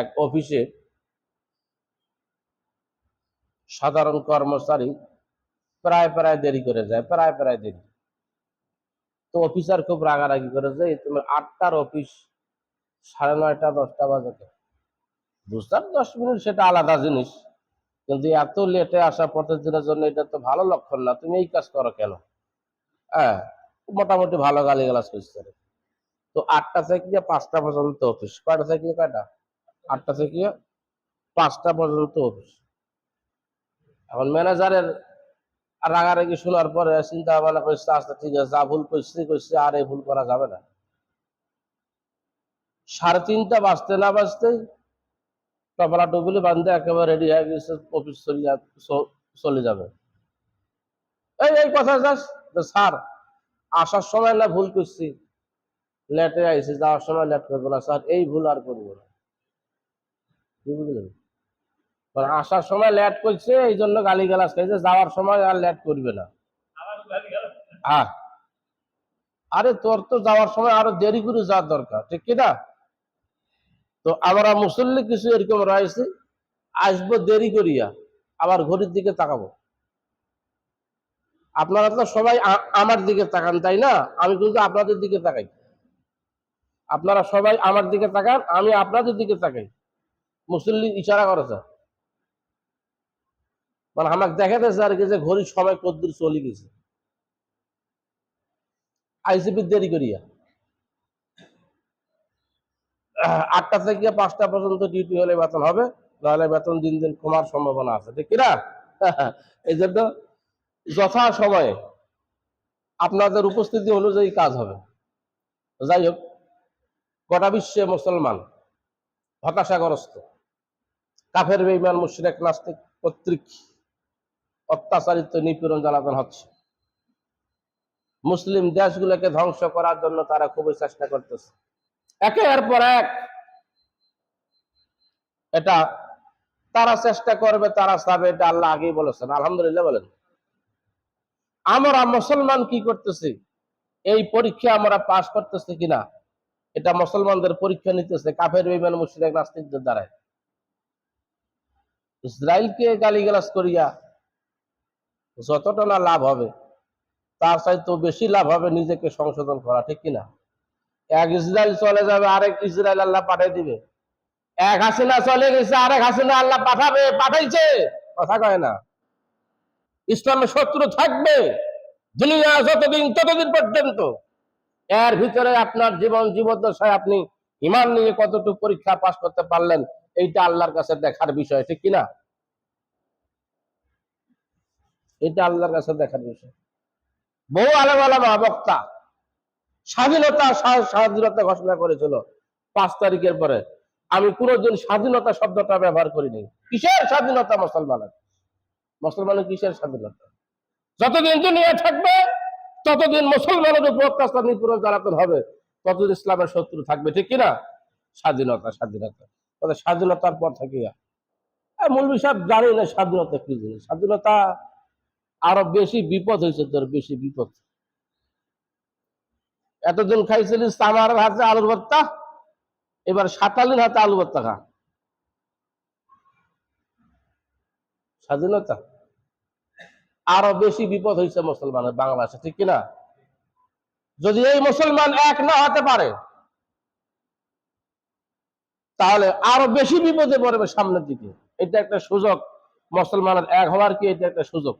এক অফিসে সাধারণ কর্মচারী প্রায় প্রায় দেরি করে যায়, প্রায় প্রায় দেরি। তো অফিসার খুব রাগারাগি করে যে তোমার আটটার অফিস, সাড়ে নয়টা, দশটা বাজে বুঝতাম, দশ মিনিট সেটা আলাদা জিনিস। কিন্তু এত লেটে আসা প্রতিদিনের জন্য এটা তো ভালো লক্ষণ না, তুমি এই কাজ করো কেন? হ্যাঁ মোটামুটি ভালো গালি গালাজ করছে। তো আটটা থেকে পাঁচটা পর্যন্ত অফিস, কয়টা থেকে কয়টা? আটটা থেকে পাঁচটা পর্যন্ত অফিস। এখন ম্যানেজারের রাগারাগি শোনার পরে চিন্তা ভাবনা করছে আচ্ছা ঠিক আছে, যা ভুল করছি করছি, আর এই ভুল করা যাবে না। সাড়ে তিনটা বাজতে না বাজতেই টপলা টুপলি বান্ধে একেবারে রেডি হয়ে গেছে, অফিস চলে যাবে। এই এই কথা যাস স্যার, আসার সময় না ভুল করছি লেটে আইসি যাওয়ার সময় লেট করব না, স্যার, এই ভুল আর করব না। আসার সময় লেট করছে, এই জন্য গালি গালাজ খাইছে, যাওয়ার সময় আর লেট করবে না। আরে তোর তো যাওয়ার সময় আরও দেরি করে যাওয়ার দরকার, ঠিক কিনা? তো আমরা মুসল্লি কিছু এরকম রয়েছে, আসব দেরি করিয়া, আবার ঘড়ির দিকে তাকাবো। আপনারা তো সবাই আমার দিকে তাকান, তাই না? আমি কিন্তু আপনাদের দিকে তাকাই। আপনারা সবাই আমার দিকে তাকান, আমি আপনাদের দিকে তাকাই। মুসল্লি ইশারা করেছে মানে আমাকে দেখাতেছে আর কি যে ঘড়ির সময় কদ্দূর চলে গেছে। আইসিপি দেরি করিয়া। আটটা থেকে পাঁচটা পর্যন্ত ডিউটি হলে বেতন হবে, নাহলে বেতন দিন দিন কমার সম্ভাবনা আছে। ঠিক কিনা? এই জন্য যথা সময়ে আপনাদের উপস্থিতি অনুযায়ী কাজ হবে। যাই হোক, গোটা বিশ্বে মুসলমান হতাশাগ্রস্ত। কাফের বেইমান মুশরিক, নাস্তিক কর্তৃক অত্যাচারিত নিপীড়ন জ্বালাতন হচ্ছে। মুসলিম দেশগুলোকে ধ্বংস করার জন্য তারা খুবই চেষ্টা করতেছে। একের পর এক এটা তারা চেষ্টা করবে, তারা চাবে এটা আল্লাহ আগেই বলেছেন। আলহামদুলিল্লাহ বলেন। আমরা মুসলমান কি করতেছি? এই পরীক্ষা আমরা পাশ করতেছি কিনা? এটা মুসলমানদের পরীক্ষা নিতেছে, কাফের বিমান মুশরিক, নাস্তিকদের দ্বারাই। ইসরায়েলকে গালিগালাজ করিয়া যতটা না লাভ হবে, তার চাইতে বেশি লাভ হবে নিজেকে সংশোধন করা, ঠিক কিনা? এক ইসরায়েল চলে যাবে, আরেক ইসরায়েল আল্লাহ পাঠাই দিবে। এক হাসিনা চলে গেছে, আরেক হাসিনা আল্লাহ পাঠাবে, পাঠাইছে। কথা কয় না? ইসলামের শত্রু থাকবে, দুনিয়া যতদিন, ততদিন পর্যন্ত। এর ভিতরে আপনার জীবন জীবদ্দশায় আপনি ইমান নিয়ে কতটুকু পরীক্ষা পাশ করতে পারলেন এইটা আল্লাহর কাছে দেখার বিষয়, ঠিক কিনা এটা আল্লাহর কাছে দেখার বিষয়। বহু আলাম আলামা বক্তা স্বাধীনতা স্বাধীনতা ঘোষণা করেছিল পাঁচ তারিখের পরে। আমি কোনোদিন স্বাধীনতা শব্দটা ব্যবহার করিনি। কিসের স্বাধীনতা মুসলমানের? মুসলমানের কিসের স্বাধীনতা? যতদিন দুনিয়া থাকবে, ততদিন মুসলমানের উপর অত্যাচার নিপীড়ন জ্বালাতন হবে, ততদিন ইসলামের শত্রু থাকবে, ঠিক কিনা স্বাধীনতা স্বাধীনতা। তবে স্বাধীনতার পর থাকিয়া মূল বিষয় জানি না স্বাধীনতা কি জিনিস। স্বাধীনতা আরও বেশি বিপদ হয়েছে তোর, বেশি বিপদ। এতদিন খাইছিলিস আমার হাতে আলুর ভর্তা, এবার সাতালির হাতে আলু ভর্তা খা। স্বাধীনতা? আরও বেশি বিপদ হয়েছে মুসলমানের বাংলাদেশে, ঠিক কিনা? যদি এই মুসলমান এক না হতে পারে তাহলে আরও বেশি বিপদে পড়বে সামনের দিকে। এটা একটা সুযোগ। মুসলমানের এক হওয়ার কি এটা একটা সুযোগ?